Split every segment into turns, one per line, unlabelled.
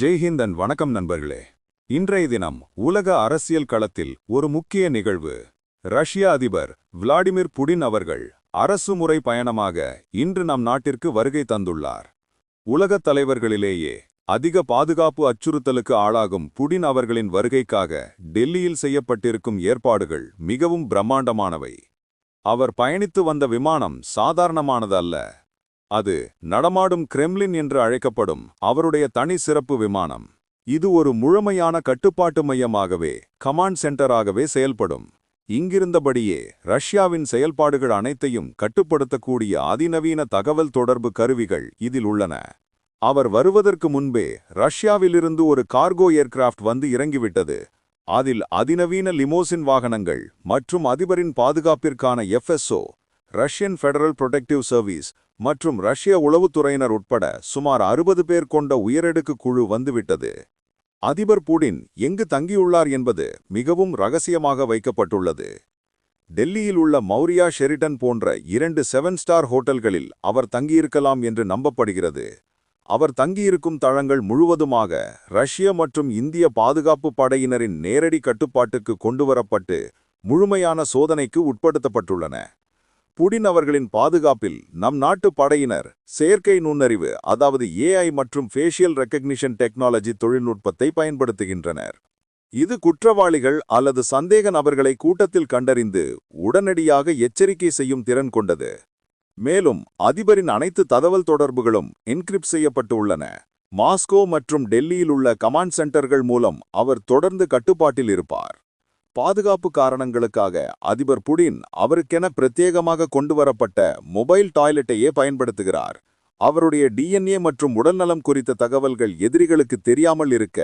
ஜெய்ஹிந்த் and வணக்கம் நண்பர்களே. இன்றைய தினம் உலக அரசியல் களத்தில் ஒரு முக்கிய நிகழ்வு. ரஷ்ய அதிபர் விளாடிமிர் புடின் அவர்கள் அரசுமுறை பயணமாக இன்று நம் நாட்டிற்கு வருகை தந்துள்ளார். உலகத் தலைவர்களிலேயே அதிக பாதுகாப்பு அச்சுறுத்தலுக்கு ஆளாகும் புடின் அவர்களின் வருகைக்காக டெல்லியில் செய்யப்பட்டிருக்கும் ஏற்பாடுகள் மிகவும் பிரம்மாண்டமானவை. அவர் பயணித்து வந்த விமானம் சாதாரணமானது அல்ல அது நடமாடும் கிரெம்லின் என்று அழைக்கப்படும் அவருடைய தனி சிறப்பு விமானம். இது ஒரு முழுமையான கட்டுப்பாட்டு மையமாகவே கமாண்ட் சென்டராகவே செயல்படும். இங்கிருந்தபடியே ரஷ்யாவின் செயல்பாடுகள் அனைத்தையும் கட்டுப்படுத்தக்கூடிய அதிநவீன தகவல் தொடர்பு கருவிகள் இதில் உள்ளன. அவர் வருவதற்கு முன்பே ரஷ்யாவிலிருந்து ஒரு கார்கோ ஏர்கிராஃப்ட் வந்து இறங்கிவிட்டது. அதில் அதிநவீன லிமோசின் வாகனங்கள் மற்றும் அதிபரின் பாதுகாப்பிற்கான FSO Russian federal protective service மற்றும் ரஷ்ய உளவுத்துறையினர் உட்பட சுமார் அறுபது பேர் கொண்ட உயரடுக்கு குழு வந்துவிட்டது. அதிபர் புடின் எங்கு தங்கியுள்ளார் என்பது மிகவும் ரகசியமாக வைக்கப்பட்டுள்ளது. டெல்லியில் உள்ள மௌரியா ஷெரிட்டன் போன்ற இரண்டு செவன் ஸ்டார் ஹோட்டல்களில் அவர் தங்கியிருக்கலாம் என்று நம்பப்படுகிறது. அவர் தங்கியிருக்கும் தளங்கள் முழுவதுமாக ரஷ்ய மற்றும் இந்திய பாதுகாப்பு படையினரின் நேரடி கட்டுப்பாட்டுக்கு கொண்டுவரப்பட்டு முழுமையான சோதனைக்கு உட்படுத்தப்பட்டுள்ளன. புடின் அவர்களின் பாதுகாப்பில் நம் நாட்டு படையினர் செயற்கை நுண்ணறிவு அதாவது ஏஐ மற்றும் ஃபேஷியல் ரெக்கக்னிஷன் டெக்னாலஜி தொழில்நுட்பத்தை பயன்படுத்துகின்றனர். இது குற்றவாளிகள் அல்லது சந்தேக நபர்களை கூட்டத்தில் கண்டறிந்து உடனடியாக எச்சரிக்கை செய்யும் திறன் கொண்டது. மேலும் அதிபரின் அனைத்து தகவல் தொடர்புகளும் என்கிரிப்ட் செய்யப்பட்டு உள்ளன. மாஸ்கோ மற்றும் டெல்லியில் உள்ள கமாண்ட் சென்டர்கள் மூலம் அவர் தொடர்ந்து கட்டுப்பாட்டில் இருப்பார். பாதுகாப்பு காரணங்களுக்காக அதிபர் புடின் அவருக்கென பிரத்யேகமாக கொண்டுவரப்பட்ட மொபைல் டாய்லெட்டையே பயன்படுத்துகிறார். அவருடைய டிஎன்ஏ மற்றும் உடல்நலம் குறித்த தகவல்கள் எதிரிகளுக்கு தெரியாமல் இருக்க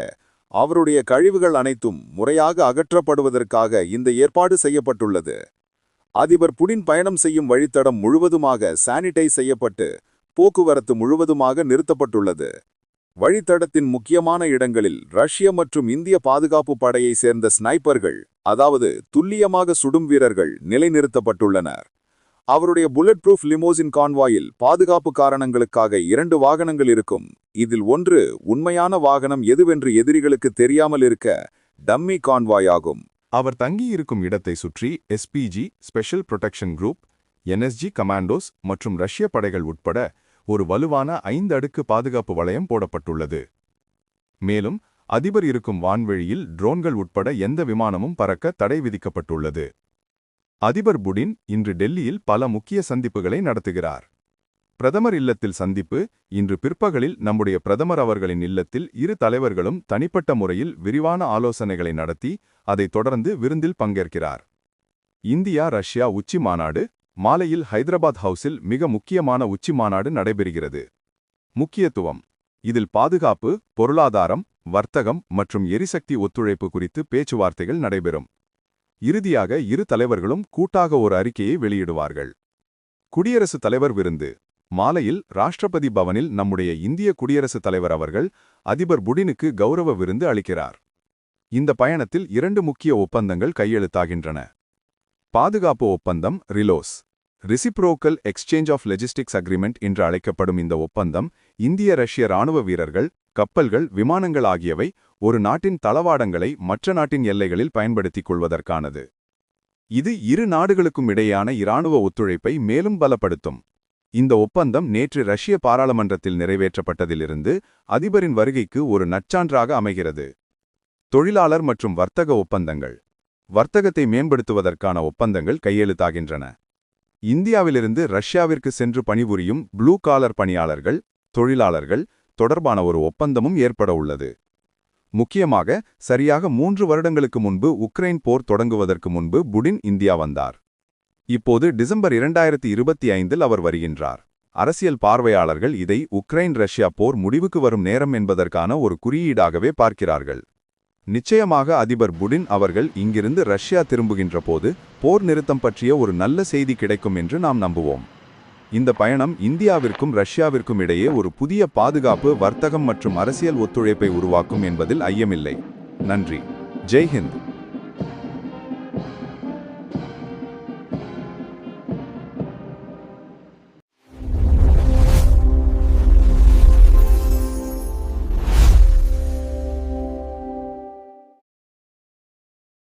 அவருடைய கழிவுகள் அனைத்தும் முறையாக அகற்றப்படுவதற்காக இந்த ஏற்பாடு செய்யப்பட்டுள்ளது. அதிபர் புடின் பயணம் செய்யும் வழித்தடம் முழுவதுமாக சானிடைஸ் செய்யப்பட்டு போக்குவரத்து முழுவதுமாக நிறுத்தப்பட்டுள்ளது. வழித்தடத்தின் முக்கியமான இடங்களில் ரஷ்ய மற்றும் இந்திய பாதுகாப்பு படையை சேர்ந்த ஸ்னைப்பர்கள் அதாவது துல்லியமாக சுடும் வீரர்கள் நிலைநிறுத்தப்பட்டுள்ளனர். அவருடைய புல்லட் ப்ரூஃப் லிமோசின் கான்வாயில் பாதுகாப்பு காரணங்களுக்காக இரண்டு வாகனங்கள் இருக்கும். இதில் ஒன்று உண்மையான வாகனம் எதுவென்று எதிரிகளுக்கு தெரியாமல் இருக்க டம்மி கான்வாய் ஆகும்
அவர் தங்கியிருக்கும் இடத்தை சுற்றி SPG special protection group NSG commandos மற்றும் ரஷ்ய படைகள் உட்பட ஒரு வலுவான ஐந்து அடுக்கு பாதுகாப்பு வளையம் போடப்பட்டுள்ளது. மேலும் அதிபர் இருக்கும் வான்வெளியில் ட்ரோன்கள் உட்பட எந்த விமானமும் பறக்க தடை விதிக்கப்பட்டுள்ளது. அதிபர் புடின் இன்று டெல்லியில் பல முக்கிய சந்திப்புகளை நடத்துகிறார். பிரதமர் இல்லத்தில் சந்திப்பு இன்று பிற்பகலில் நம்முடைய பிரதமர் அவர்களின் இல்லத்தில் இரு தலைவர்களும் தனிப்பட்ட முறையில் விரிவான ஆலோசனைகளை நடத்தி அதைத் தொடர்ந்து விருந்தில் பங்கேற்கிறார். இந்தியா ரஷ்யா உச்சி மாநாடு மாலையில் ஹைதராபாத் ஹவுஸில் மிக முக்கியமான உச்சி மாநாடு நடைபெறுகிறது. முக்கியத்துவம். இதில் பாதுகாப்பு பொருளாதாரம் வர்த்தகம் மற்றும் எரிசக்தி ஒத்துழைப்பு குறித்து பேச்சுவார்த்தைகள் நடைபெறும். இறுதியாக இரு தலைவர்களும் கூட்டாக ஒரு அறிக்கையை வெளியிடுவார்கள். குடியரசுத் தலைவர் விருந்து. மாலையில் ராஷ்டிரபதி பவனில் நம்முடைய இந்திய குடியரசுத் தலைவர் அவர்கள் அதிபர் புடினுக்கு கௌரவ விருந்து அளிக்கிறார். இந்த பயணத்தில் இரண்டு முக்கிய ஒப்பந்தங்கள் கையெழுத்தாகின்றன. பாதுகாப்பு ஒப்பந்தம் RELOS. Reciprocal exchange of logistics agreement என்று அழைக்கப்படும் இந்த ஒப்பந்தம் இந்திய ரஷ்ய இராணுவ வீரர்கள் கப்பல்கள் விமானங்கள் ஆகியவை ஒரு நாட்டின் தளவாடங்களை மற்ற நாட்டின் எல்லைகளில் பயன்படுத்திக் கொள்வதற்கானது. இது இரு நாடுகளுக்கும் இடையேயான இராணுவ ஒத்துழைப்பை மேலும் பலப்படுத்தும். இந்த ஒப்பந்தம் நேற்று ரஷ்ய பாராளுமன்றத்தில் நிறைவேற்றப்பட்டதிலிருந்து அதிபரின் வருகைக்கு ஒரு நச்சான்றாக அமைகிறது. தொழிலாளர் மற்றும் வர்த்தக ஒப்பந்தங்கள். வர்த்தகத்தை மேம்படுத்துவதற்கான ஒப்பந்தங்கள் கையெழுத்தாகின்றன. இந்தியாவிலிருந்து ரஷ்யாவிற்கு சென்று பணிபுரியும் ப்ளூ காலர் பணியாளர்கள் தொழிலாளர்கள் தொடர்பான ஒரு ஒப்பந்தமும் ஏற்பட உள்ளது. முக்கியமாக சரியாக மூன்று வருடங்களுக்கு முன்பு உக்ரைன் போர் தொடங்குவதற்கு முன்பு புடின் இந்தியா வந்தார். இப்போது டிசம்பர் இரண்டாயிரத்தி இருபத்தி ஐந்தில் அவர் வருகின்றார். அரசியல் பார்வையாளர்கள் இதை உக்ரைன் ரஷ்யா போர் முடிவுக்கு வரும் நேரம் என்பதற்கான ஒரு குறியீடாகவே பார்க்கிறார்கள். நிச்சயமாக அதிபர் புடின் அவர்கள் இங்கிருந்து ரஷ்யா திரும்புகின்ற போது போர் நிறுத்தம் பற்றிய ஒரு நல்ல செய்தி கிடைக்கும் என்று நாம் நம்புவோம். இந்த பயணம் இந்தியாவிற்கும் ரஷ்யாவிற்கும் இடையே ஒரு புதிய பாதுகாப்பு வர்த்தகம் மற்றும் அரசியல் ஒத்துழைப்பை உருவாக்கும் என்பதில் ஐயமில்லை. நன்றி. ஜெய்ஹிந்த்